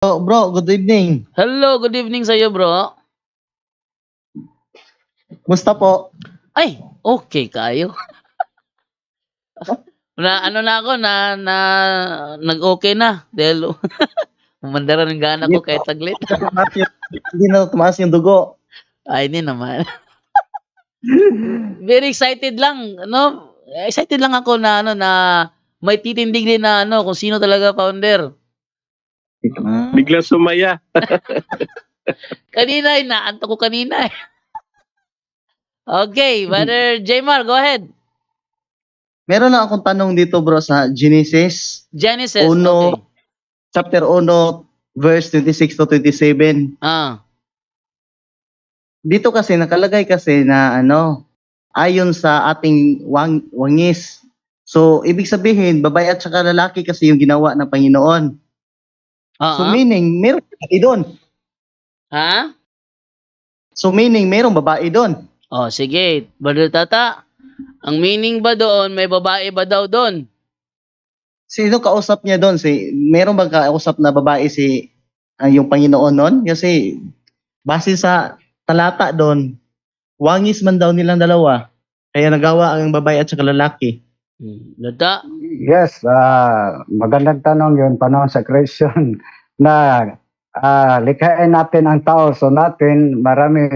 Oh, bro, good evening. Hello, good evening sa iyo, bro. Musta po? Ay, okay kayo. na ano na ako na na nag-okay na dahil umandara ng gana ko kahit taglit. Hindi na tumaas yung dugo. Ay, hindi naman. Very excited lang, no? Excited lang ako na ano na may titindig din na ano kung sino talaga founder. Hmm. Biglang sumaya. Kanina, inaanto ko kanina eh. Okay, Brother Jmar, go ahead. Meron lang akong tanong dito bro sa Genesis Genesis. Uno. Okay. chapter 1 verse 26 to 27. Ah, Dito kasi nakalagay kasi na ano ayon sa ating wang, wangis. So ibig sabihin babae at saka lalaki kasi yung ginawa ng Panginoon. So ah. meaning meron babae doon. Ha? So meaning merong babae doon. Oh, sige. Brother Tata, ang meaning ba doon, may babae ba daw doon? Sino kausap niya doon? Si meron bang kausap na babae si ah, yung Panginoon noon? Kasi base sa talata doon, wangis man daw nilang dalawa. Kaya nagawa ang babae at saka lalaki. Hmm. Tata, Yes, ah magandang tanong yun, panahon sa creation na ah likhain natin ang tao. So natin, marami,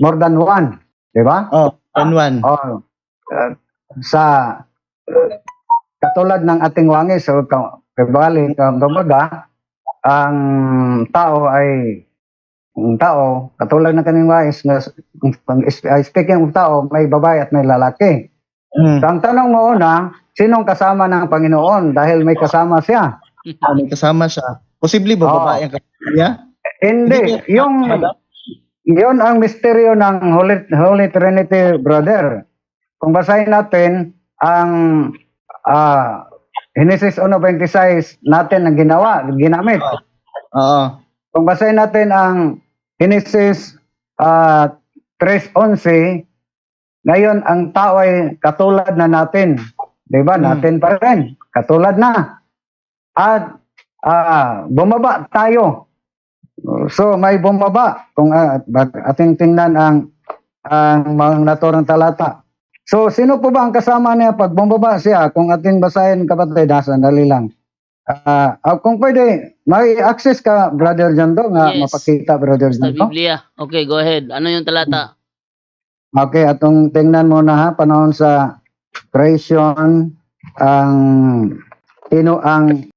more than one. Di ba? Oh, one Oh, ah, sa katulad ng ating wangis, so, ka- kabali, kumbaga, ang tao ay ang tao, katulad ng kaming wangis, na, speaking of tao, may babae at may lalaki. Mm. So, ang tanong mo una, sinong kasama ng Panginoon? Dahil may kasama siya. Ah, may kasama siya. Posible ba Oo. babae ang kasama niya? Hindi, yung yun ang misteryo ng Holy, Holy Trinity, brother. Kung basahin natin ang ah Genesis 1.26 natin ang ginawa, ginamit. Oo. Kung basahin natin ang Genesis ah 3.11, ngayon ang tao ay katulad na natin. Di ba? Hmm. Natin pa rin. Katulad na. At ah, bumaba tayo. So may bumaba kung ah, bag- ating tingnan ang ang mga naturang talata. So sino po ba ang kasama niya pag bumaba siya? Kung ating basahin kapatid, ha, sandali lang. Ah, ah, kung pwede, may access ka, Brother Jando, nga Yes. mapakita, Brother sa Jando. Biblia. Okay, go ahead. Ano yung talata? Okay, atong tingnan muna ha, panahon sa creation, ang sino ang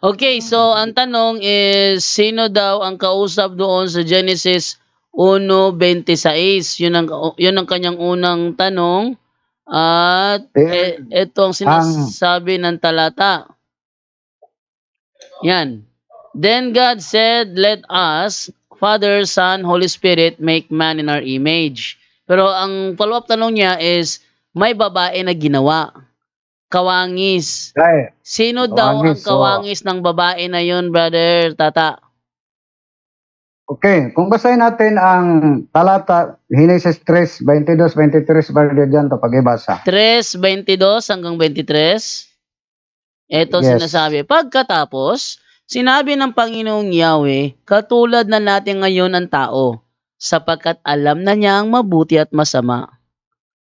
Okay, so ang tanong is, sino daw ang kausap doon sa Genesis 1.26? Yun ang, yun ang kanyang unang tanong. At Eh, e, ito ang sinasabi ng talata. Yan. Then God said, let us, Father, Son, Holy Spirit, make man in our image. Pero ang follow-up tanong niya is, may babae na ginawa. Kawangis. ay, Sino daw ang Kawangis, so- kawangis ng babae na yun, brother Tata? okay, kung basahin natin ang talata Genesis 3, 22, 23, Brother Jando, pag-ibasa. 3.22 hanggang 23. Ito Yes. sinasabi. Pagkatapos, sinabi ng Panginoong Yahweh, katulad na natin ngayon ang tao, sapagkat alam na niya ang mabuti at masama.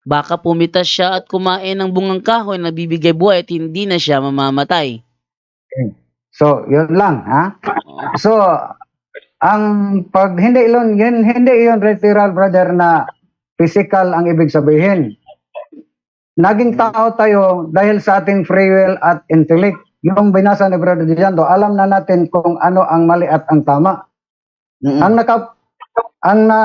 Baka pumitas siya at kumain ng bungang kahoy na bibigay buhay at hindi na siya mamamatay. So, yun lang, ha? So, ang pag hindi yun, yun hindi yun literal brother na physical ang ibig sabihin. Naging tao tayo dahil sa ating free will at intellect. Yung binasa ni Brother Diando, alam na natin kung ano ang mali at ang tama. Mm-mm. Ang naka ang na,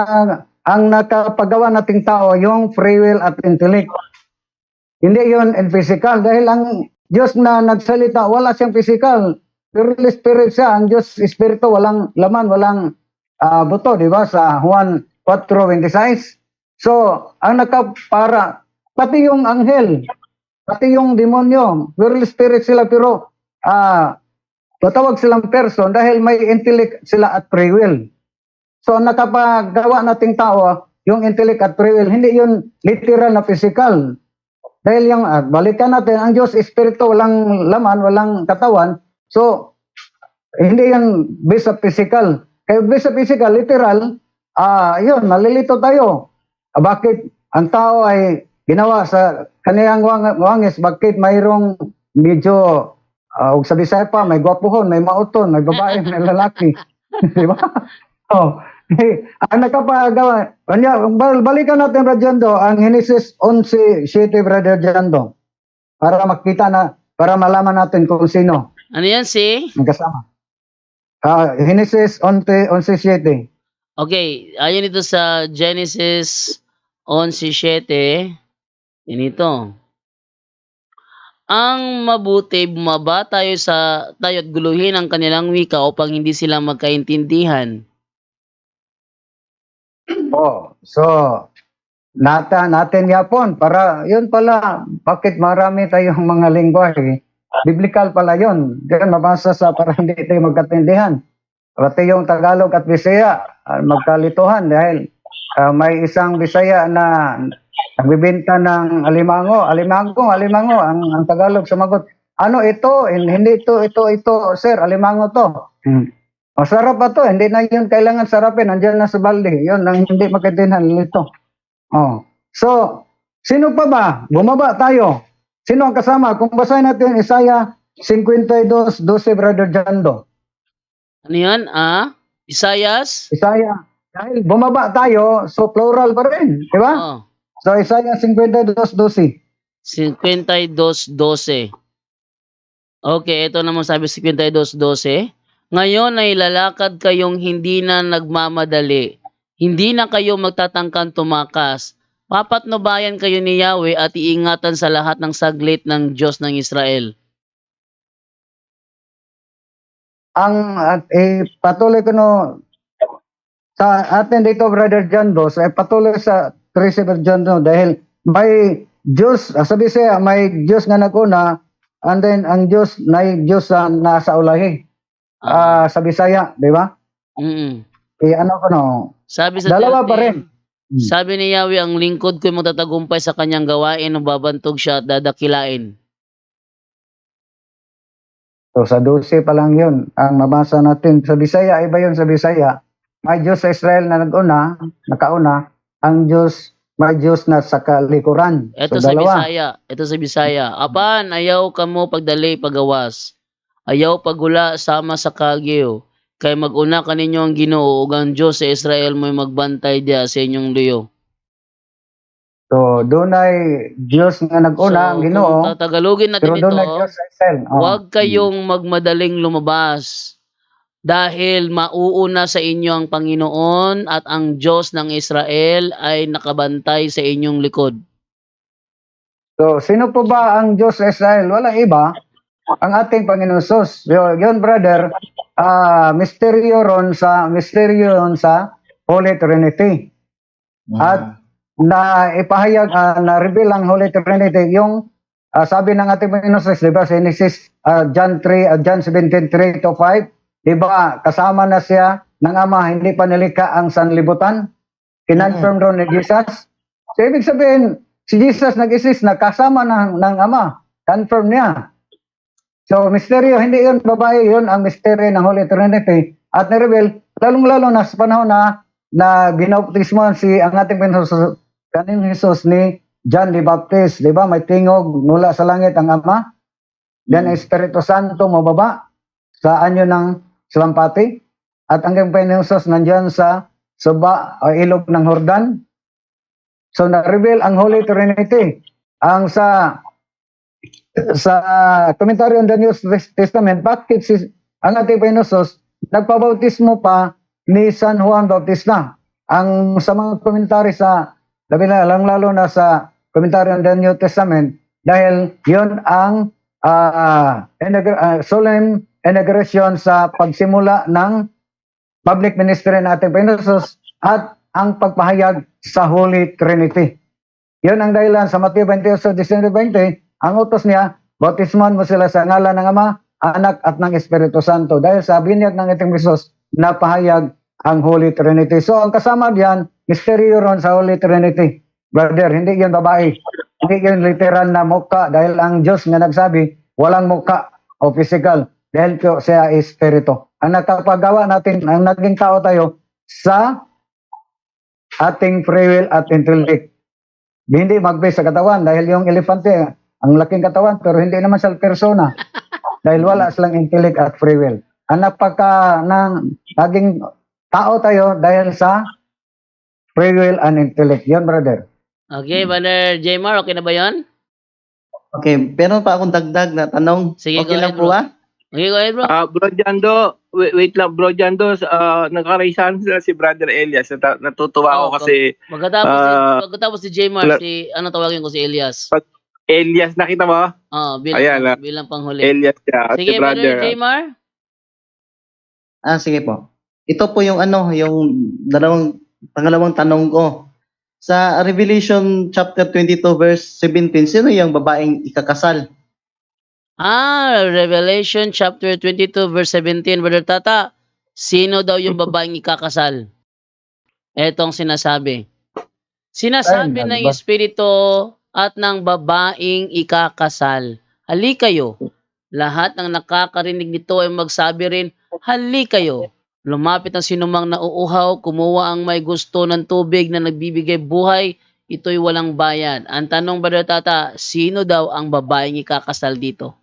ang nakapagawa nating tao yung free will at intellect. Hindi yun in physical dahil ang Diyos na nagsalita wala siyang physical. Purely spirit siya. Ang Diyos espiritu walang laman, walang ah, buto, di ba? Sa Juan 4:26. So, ang nakapara pati yung anghel, pati yung demonyo, purely spirit sila pero ah tatawag silang person dahil may intellect sila at free will. So ang nakapagawa nating tao, yung intellect at free will, hindi yun literal na physical. Dahil yung, ah, balikan natin, ang Diyos Espiritu, walang laman, walang katawan. So, hindi yan based sa physical. Kaya based sa physical, literal, ah yun, malilito tayo. Ah, bakit ang tao ay ginawa sa kaniyang wang, wangis, bakit mayroong medyo, ah, ug sa Bisaya pa, may gwapuhon, may mauton, may babae, may lalaki. Di ba? Oh, ang nakapagawa, kanya, bal- balikan natin, Radyando, ang Genesis 11.7, Brother Jando, para makita na, para malaman natin kung sino Ano yan, si? ang kasama. Ah, Genesis 11 11:7. Okay, ayon ito sa Genesis 11.7, ganito. Ang mabuti, bumaba tayo sa tayo at guluhin ang kanilang wika upang hindi sila magkaintindihan. Oh, so nata natin yapon para yun pala bakit marami tayong mga lingwahe? Biblical pala yun. Diyan mabasa sa para hindi tayo magkatindihan. Pati yung Tagalog at Bisaya ah, magkalituhan dahil ah, may isang Bisaya na nagbibenta ng alimango. Alimango alimango ang, ang Tagalog sumagot. Ano ito? Hindi ito ito ito sir alimango to. Hmm. Masarap pa to, hindi na yun kailangan sarapin, andyan na sa balde. Yun ang hindi magkatindihan nito. Oh. So, sino pa ba? Bumaba tayo. Sino ang kasama? Kung basahin natin Isaiah 52, 12, Brother Jando. Ano yan? Ah? Isayas? Isaiah, dahil bumaba tayo, so plural pa rin. Di ba? Oh. So, Isaiah 52, 12. 52.12. Okay, ito naman sabi 52.12. Ngayon ay lalakad kayong hindi na nagmamadali. Hindi na kayo magtatangkang tumakas. Papatnubayan kayo ni Yahweh at iingatan sa lahat ng saglit ng Diyos ng Israel. Ang at eh, patuloy ko no sa atin dito Brother Jando, so eh, patuloy sa 13 Brother Jando dahil may Diyos, ah, sabi siya, may Diyos nga naguna and then ang Diyos na Diyos sa nasa ulahi. Ah, sa Bisaya, di ba? Mm. Eh ano ko no? Sabi sa Dalawa pa 13, rin. Hmm. Sabi ni Yahweh, ang lingkod ko'y magtatagumpay sa kanyang gawain o babantog siya at dadakilain. So sa 12 pa lang 'yun ang mabasa natin sa Bisaya, iba 'yun sa Bisaya. May Diyos sa Israel na naguna, nakauna, ang Diyos may Diyos na sa kalikuran. Ito so sa dalawa. Bisaya. Ito sa Bisaya. Apan, ayaw ka mo pagdali pagawas. Ayaw pagula sama sa kagyo. Kay maguna kaninyo ang ginoo ug ang Diyos sa Israel mo'y magbantay dia sa inyong luyo. So doon ay Diyos nga naguna ang Ginoo, kung tatagalogin natin pero doon ay ito, Diyos Israel. Oh. huwag kayong magmadaling lumabas. Dahil mauuna sa inyo ang Panginoon at ang Diyos ng Israel ay nakabantay sa inyong likod. So sino po ba ang Diyos Israel? Wala iba. Ang ating Panginoon Sus. Yun, brother, ah misteryo ron sa misteryo ron sa Holy Trinity. At na ipahayag ah, na reveal ang Holy Trinity. Yung ah, sabi ng ating Panginoon sa di ba sa Genesis ah, John 3 ah, John 17:3 to 5 di ba kasama na siya ng Ama hindi pa nilikha ang sanlibutan? Kinonfirm doon ni Jesus. So ibig sabihin si Jesus nag-exist na kasama ng, ng Ama. Confirm niya so misteryo hindi yun babae yun ang misteryo ng Holy Trinity at ni-reveal lalong-lalo na sa panahon na na binautismo si ang ating Panginoon kaning Jesus ni John the Baptist, di ba? May tingog mula sa langit ang Ama. Then ang Espiritu Santo mababa sa anyo ng salampati. At ang Jesus nandiyan sa suba o ilog ng Hordan. So na-reveal ang Holy Trinity. Ang sa sa komentaryo on the New Testament, bakit si ang ating Jesus nagpabautismo pa ni San Juan Bautista. Ang sa mga komentary sa labi na lang lalo na sa komentaryo on the New Testament dahil yon ang ah, inaugura- ah, solemn inauguration sa pagsimula ng public ministry natin Panginoon Jesus at ang pagpahayag sa Holy Trinity. Yon ang dahilan sa Mateo 28, December 20, ang utos niya, bautismuhan mo sila sa ngalan ng Ama, Anak at ng Espiritu Santo. Dahil sa binyag ng iting Jesus, napahayag ang Holy Trinity. So ang kasama diyan, misteryo ron sa Holy Trinity. Brother, hindi yun babae. Hindi yun literal na mukha dahil ang Diyos nga nagsabi, walang mukha o physical. dahil po siya is spirito. Ang nakapagawa natin, ang naging tao tayo sa ating free will at intellect. Hindi mag-base sa katawan dahil yung elefante, ang laking katawan pero hindi naman siya persona. dahil wala silang intellect at free will. Ang napaka ng naging tao tayo dahil sa free will and intellect. Yun, brother. Okay, Brother Jmar, okay na ba yon? Okay, pero pa akong dagdag na tanong. Sige, okay lang ahead, po ah? Okay, go ahead, bro. Ah, Bro Jando, wait, wait lang, Bro Jando, uh, nagkaraisahan sila si Brother Elias. Nat- natutuwa Oo, ako kasi Pagkatapos, si, ah, pagkatapos si Jmar, si, ano tawagin ko si Elias? Elias, nakita mo? Oh, bilang, Ayan, ah. bilang panghuli. Elias siya, si Sige, Brother Brother. Jmar. Ah, sige po. Ito po yung ano, yung dalawang pangalawang tanong ko. Sa Revelation chapter 22 verse 17, sino yung babaeng ikakasal? Ah, Revelation chapter 22 verse 17, Brother Tata. Sino daw yung babaeng ikakasal? Etong sinasabi. Sinasabi Ayun, ng ba- Espiritu at ng babaeng ikakasal. Hali kayo. Lahat ng nakakarinig nito ay magsabi rin, hali kayo. Lumapit ang sinumang nauuhaw, kumuha ang may gusto ng tubig na nagbibigay buhay, ito'y walang bayan. Ang tanong, Brother Tata, sino daw ang babaeng ikakasal dito?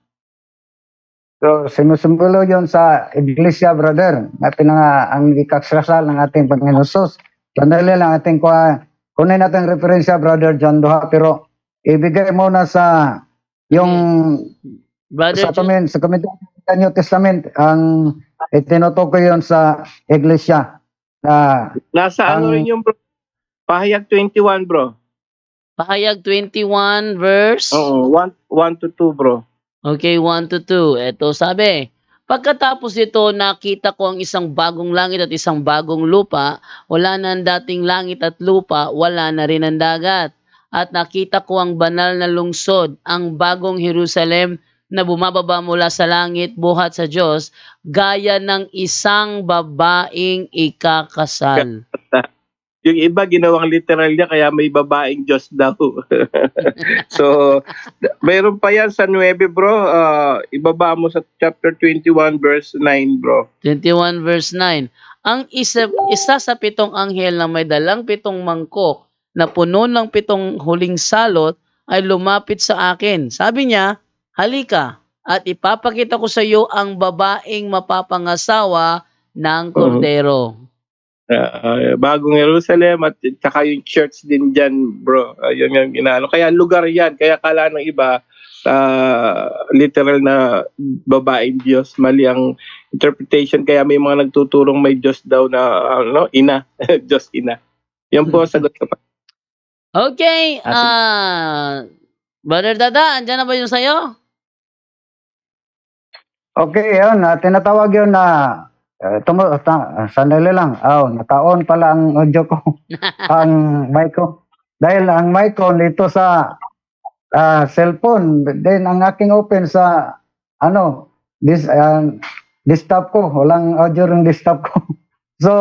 So, sinusumbolo yun sa iglesia, brother, na pinanga ang ikaksasal ng ating Panginoon Sus. Sandali lang ating kuha, kunin natin referensya, brother John Doha, pero ibigay muna sa yung Brother sa comment, sa comment sa New Testament, ang itinutukoy yun sa iglesia. Na Nasa ano Ang- rin yung bro? Pahayag 21, bro. Pahayag 21 verse Oo, 1, 1 to 2, bro. Okay, 1 to 2. Ito sabi, Pagkatapos ito, nakita ko ang isang bagong langit at isang bagong lupa. Wala na ang dating langit at lupa, wala na rin ang dagat. At nakita ko ang banal na lungsod, ang bagong Jerusalem na bumababa mula sa langit buhat sa Diyos, gaya ng isang babaeng ikakasal. Yung iba ginawang literal niya kaya may babaeng Diyos daw. so, mayroon pa yan sa 9, bro. Ah, ibaba mo sa chapter 21 verse 9, bro. 21 verse 9. Ang isa, isa sa pitong anghel na may dalang pitong mangkok na puno ng pitong huling salot ay lumapit sa akin. Sabi niya, halika at ipapakita ko sa iyo ang babaeng mapapangasawa ng kordero. Ah, bagong Jerusalem at saka yung church din dyan, bro. Ayun yung inaano. Kaya lugar yan. Kaya kala ng iba, ah, literal na babaeng Diyos. Mali ang interpretation. Kaya may mga nagtuturong may Diyos daw na ano, ina. Diyos ina. Yan po ang sagot ko pa. Okay, Ah, ah Brother Dada, andyan na ba yung sayo? Okay, yun. na tinatawag yun na uh, tumo, ta, sandali lang. Oh, naka-on pala ang audio ko. ang mic ko. Dahil ang mic ko dito sa ah, cellphone, then ang aking open sa ano, this uh, desktop ko, walang audio ring desktop ko. so,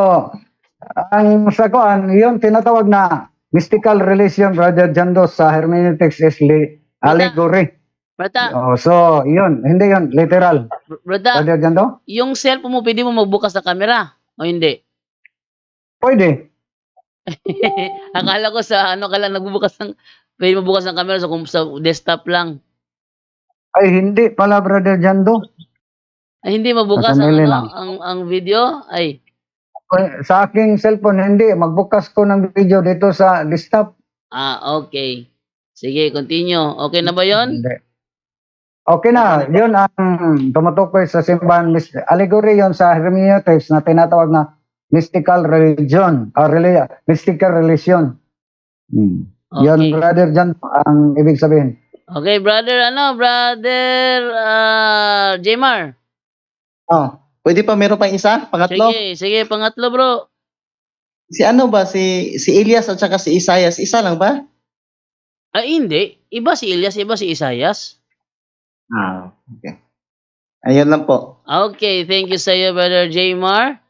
ang sa kuan, yun tinatawag na mystical relation, Brother Jando, sa hermeneutics is li- allegory. Brother, Oh, so, yun, hindi yun, literal. brother, Brother Jando? yung cellphone mo, pwede mo magbukas ng camera o hindi? Pwede. Akala ko sa ano ka lang nagbubukas ng pwede mabukas ng camera sa, kum- sa desktop lang. Ay, hindi pala, Brother Jando. Ay, hindi mabukas ang, Sandali ano, lang. ang, ang video. Ay, Sa aking cellphone, hindi. Magbukas ko ng video dito sa desktop. ah, okay. Sige, continue. Okay na ba yon? Hindi. Okay na. Yun ang tumutukoy sa simbahan. Allegory yun sa hermeneutics na tinatawag na mystical religion. Or reli- mystical religion. Hmm. Yun, Okay. Brother Jando, ang ibig sabihin. Okay, brother, ano, brother, ah, Jmar. Oh, pwede pa meron pang isa? Pangatlo? Sige, sige, pangatlo, bro. Si ano ba? Si si Elias at saka si Isaias. Isa lang ba? Ay, hindi. Iba si Elias, iba si Isaias. Ah, okay. Ayun lang po. Okay, thank you sa iyo, brother Jmar.